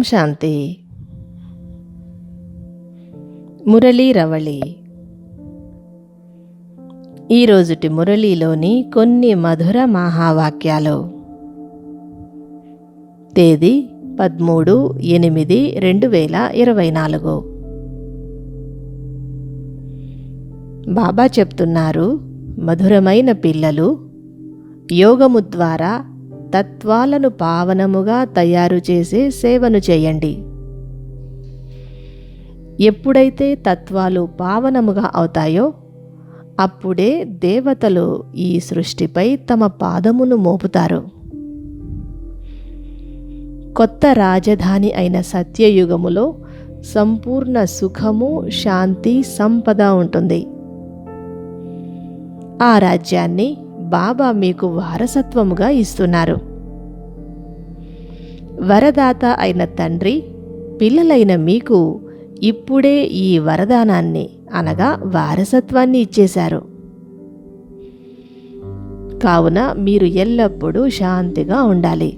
ఓం శాంతి. మురళీ రవళి. ఈరోజుటి మురళీలోని కొన్ని మధుర మహావాక్యాలు. తేదీ పదమూడు ఎనిమిది రెండు వేల ఇరవై నాలుగు. బాబా చెప్తున్నారు మధురమైన పిల్లలు యోగము ద్వారా తత్వాలను పావనముగా తయారు చేసే సేవను చేయండి. ఎప్పుడైతే తత్వాలు పావనముగా అవుతాయో అప్పుడే దేవతలు ఈ సృష్టిపై తమ పాదమును మోపుతారు. కొత్త రాజధాని అయిన సత్యయుగములో సంపూర్ణ సుఖము శాంతి సంపద ఉంటుంది. ఆ రాజ్యాన్ని బాబా మీకు వారసత్వముగా ఇస్తున్నారు. వరదాత అయిన తండ్రి పిల్లలైన మీకు ఇప్పుడే ఈ వరదానాన్ని అనగా వారసత్వాన్ని ఇచ్చేశారు. కావున మీరు ఎల్లప్పుడూ శాంతిగా ఉండాలి.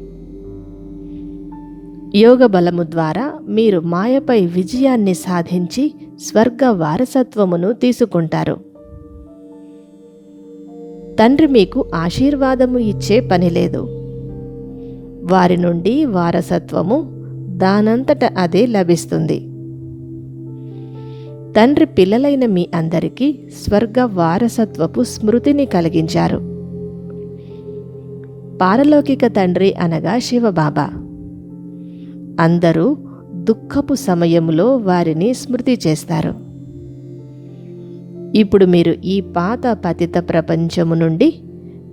యోగ బలము ద్వారా మీరు మాయపై విజయాన్ని సాధించి స్వర్గ వారసత్వమును తీసుకుంటారు. తండ్రి మీకు ఆశీర్వాదము ఇచ్చే పని లేదు. వారి నుండి వారసత్వము దానంతట అదే లభిస్తుంది. తండ్రి పిల్లలైన మీ అందరికీ స్వర్గ వారసత్వపు స్మృతిని కలిగించారు. పారలౌకిక తండ్రి అనగా శివబాబా. అందరూ దుఃఖపు సమయములో వారిని స్మృతి చేస్తారు. ఇప్పుడు మీరు ఈ పాత పతిత ప్రపంచము నుండి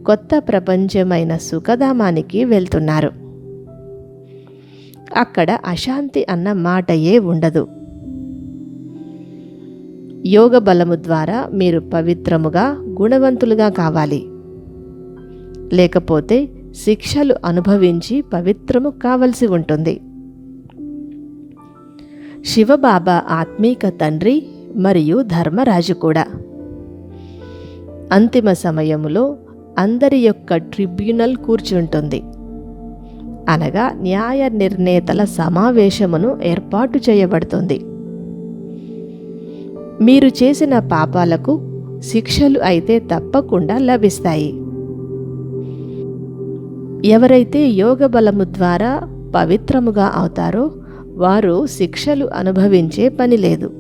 కొత్త ప్రపంచమైన సుఖధామానికి వెళ్తున్నారు. అక్కడ అశాంతి అన్న మాటయే ఉండదు. యోగ బలము ద్వారా మీరు పవిత్రముగా గుణవంతులుగా కావాలి. లేకపోతే శిక్షలు అనుభవించి పవిత్రము కావలసి ఉంటుంది. శివబాబా ఆత్మీక తండ్రి మరియు ధర్మరాజు కూడా. అంతిమ సమయంలో అందరి యొక్క ట్రిబ్యునల్ కూర్చుంటుంది. అనగా న్యాయ నిర్ణేతల సమావేశమును ఏర్పాటు చేయబడుతుంది. మీరు చేసిన పాపాలకు శిక్షలు అయితే తప్పకుండా లభిస్తాయి. ఎవరైతే యోగ బలము ద్వారా పవిత్రముగా అవుతారో వారు శిక్షలు అనుభవించే పని లేదు.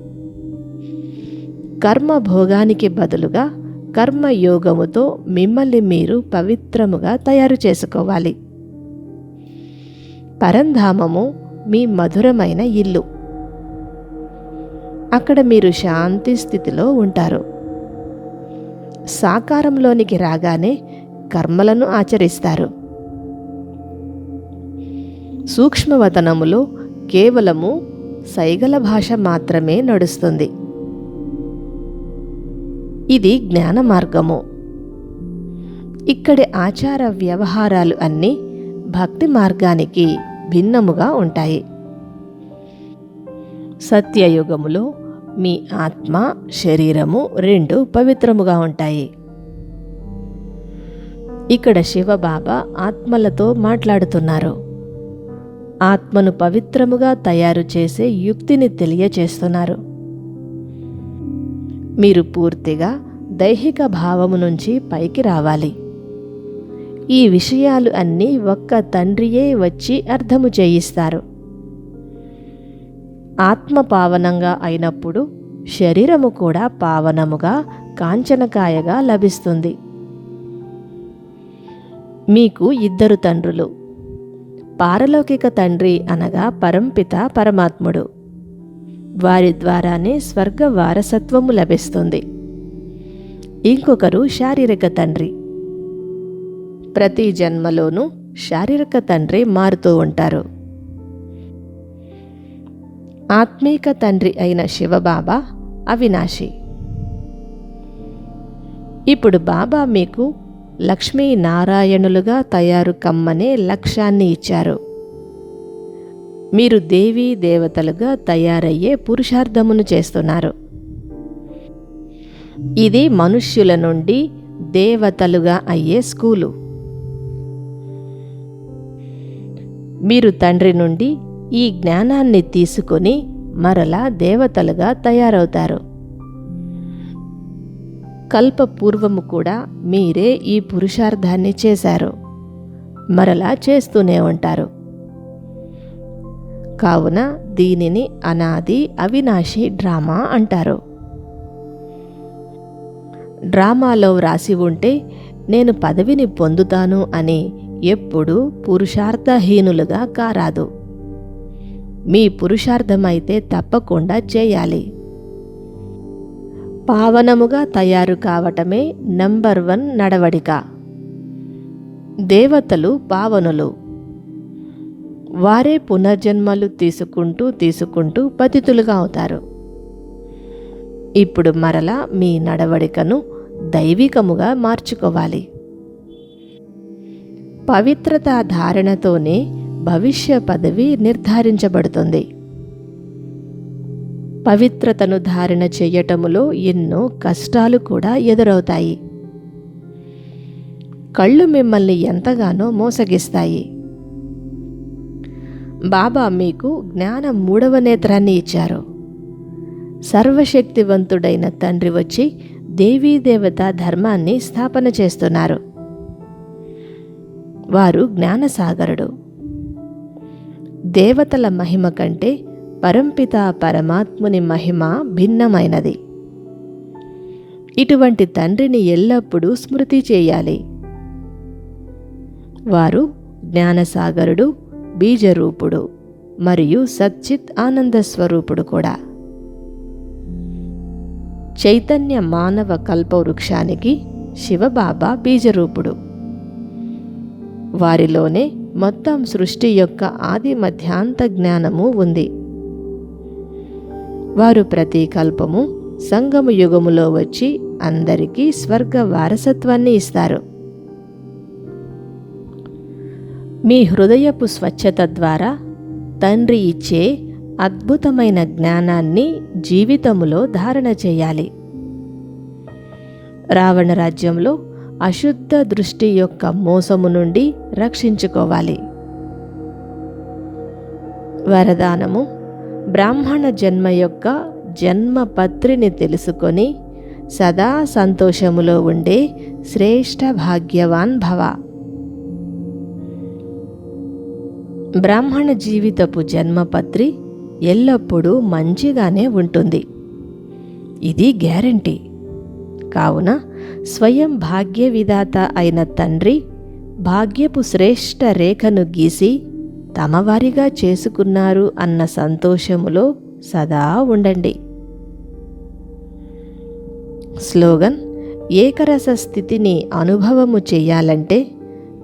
కర్మ భోగానికి బదులుగా కర్మయోగముతో మిమ్మల్ని మీరు పవిత్రముగా తయారు చేసుకోవాలి. పరంధామము మీ మధురమైన ఇల్లు. అక్కడ మీరు శాంతి స్థితిలో ఉంటారు. సాకారంలోనికి రాగానే కర్మలను ఆచరిస్తారు. సూక్ష్మవతనములో కేవలము సైగల భాష మాత్రమే నడుస్తుంది. ఇది జ్ఞాన మార్గము ఇక్కడి ఆచార వ్యవహారాలు అన్నీ భక్తి మార్గానికి భిన్నముగా ఉంటాయి. సత్యయుగములో మీ ఆత్మ శరీరము రెండు పవిత్రముగా ఉంటాయి. ఇక్కడ శివబాబా ఆత్మలతో మాట్లాడుతున్నారు. ఆత్మను పవిత్రముగా తయారు చేసే యుక్తిని తెలియచేస్తున్నారు. మీరు పూర్తిగా దైహిక భావము నుంచి పైకి రావాలి. ఈ విషయాలు అన్నీ ఒక్క తండ్రియే వచ్చి అర్థము చేయిస్తారు. ఆత్మ పావనంగా అయినప్పుడు శరీరము కూడా పావనముగా కాంచనకాయగా లభిస్తుంది. మీకు ఇద్దరు తండ్రులు. పారలౌకిక తండ్రి అనగా పరంపిత పరమాత్ముడు. వారి ద్వారానే స్వర్గ వారసత్వము లభిస్తుంది. ఇంకొకరు శారీరక తండ్రి. ప్రతి జన్మలోనూ శారీరక తండ్రి మారుతూ ఉంటారు. ఆత్మీక తండ్రి అయిన శివబాబా అవినాశి. ఇప్పుడు బాబా మీకు లక్ష్మీనారాయణులుగా తయారు కమ్మనే లక్ష్యాన్ని ఇచ్చారు. మీరు దేవీ దేవతలుగా తయారయ్యే పురుషార్థమును చేస్తున్నారు. ఇది మనుష్యుల నుండి దేవతలుగా అయ్యే స్కూలు. మీరు తండ్రి నుండి ఈ జ్ఞానాన్ని తీసుకొని మరలా దేవతలుగా తయారవుతారు. కల్పపూర్వము కూడా మీరే ఈ పురుషార్థాన్ని చేశారు. మరలా చేస్తూనే ఉంటారు. కావున దీనిని అనాది అవినాశి డ్రామా అంటారు. డ్రామాలో వ్రాసి ఉంటే నేను పదవిని పొందుతాను అని ఎప్పుడూ పురుషార్థహీనులుగా కారాదు. మీ పురుషార్థమైతే తప్పకుండా చేయాలి. పావనముగా తయారు కావటమే నంబర్ వన్ నడవడిక. దేవతలు పావనులు. వారే పునర్జన్మలు తీసుకుంటూ తీసుకుంటూ పతితులుగా అవుతారు. ఇప్పుడు మరలా మీ నడవడికను దైవికముగా మార్చుకోవాలి. పవిత్రత ధారణతోనే భవిష్య పదవి నిర్ధారించబడుతుంది. పవిత్రతను ధారణ చేయటములో ఎన్నో కష్టాలు కూడా ఎదురవుతాయి. కళ్ళు మిమ్మల్ని ఎంతగానో మోసగిస్తాయి. బాబా మీకు జ్ఞాన మూడవ నేత్రాన్ని ఇచ్చారు. సర్వశక్తివంతుడైన తండ్రి వచ్చి దేవీదేవత ధర్మాన్ని స్థాపన చేస్తున్నారు. వారు జ్ఞానసాగరుడు. దేవతల మహిమ కంటే పరంపిత పరమాత్ముని మహిమ భిన్నమైనది. ఇటువంటి తండ్రిని ఎల్లప్పుడూ స్మృతి చేయాలి. వారు జ్ఞానసాగరుడు బీజరూపుడు మరియు సచ్చిత్ ఆనంద స్వరూపుడు కూడా. చైతన్య మానవ కల్పవృక్షానికి శివబాబా బీజరూపుడు. వారిలోనే మొత్తం సృష్టి యొక్క ఆది మధ్యాంత జ్ఞానము ఉంది. వారు ప్రతి కల్పము సంగమ యుగములో వచ్చి అందరికీ స్వర్గ వారసత్వాన్ని ఇస్తారు. మీ హృదయపు స్వచ్ఛత ద్వారా తండ్రి ఇచ్చే అద్భుతమైన జ్ఞానాన్ని జీవితములో ధారణ చేయాలి. రావణ రాజ్యంలో అశుద్ధ దృష్టి యొక్క మోసము నుండి రక్షించుకోవాలి. వరదానము బ్రాహ్మణ జన్మ యొక్క జన్మపత్రిని తెలుసుకొని సదా సంతోషములో ఉండే శ్రేష్ఠ భాగ్యవాన్ భవ. బ్రాహ్మణ జీవితపు జన్మపత్రి ఎల్లప్పుడూ మంచిగానే ఉంటుంది. ఇది గ్యారంటీ. కావున స్వయం భాగ్య విధాత అయిన తండ్రి భాగ్యపు శ్రేష్ఠ రేఖను గీసి తమవారిగా చేసుకున్నారు అన్న సంతోషములో సదా ఉండండి. స్లోగన్ ఏకరస స్థితిని అనుభవము చేయాలంటే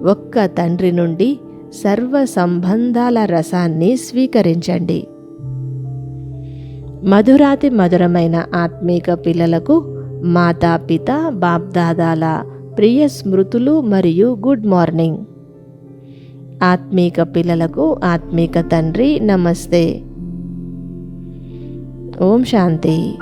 ఒక్క తండ్రి నుండి సర్వ సంబంధాల రసాన్ని స్వీకరించండి. మధురాతి మధురమైన ఆత్మీక పిల్లలకు మాతాపిత బాప్దాదాల ప్రియ స్మృతులు మరియు గుడ్ మార్నింగ్. ఆత్మీక పిల్లలకు ఆత్మీక తండ్రి నమస్తే. ఓం శాంతి.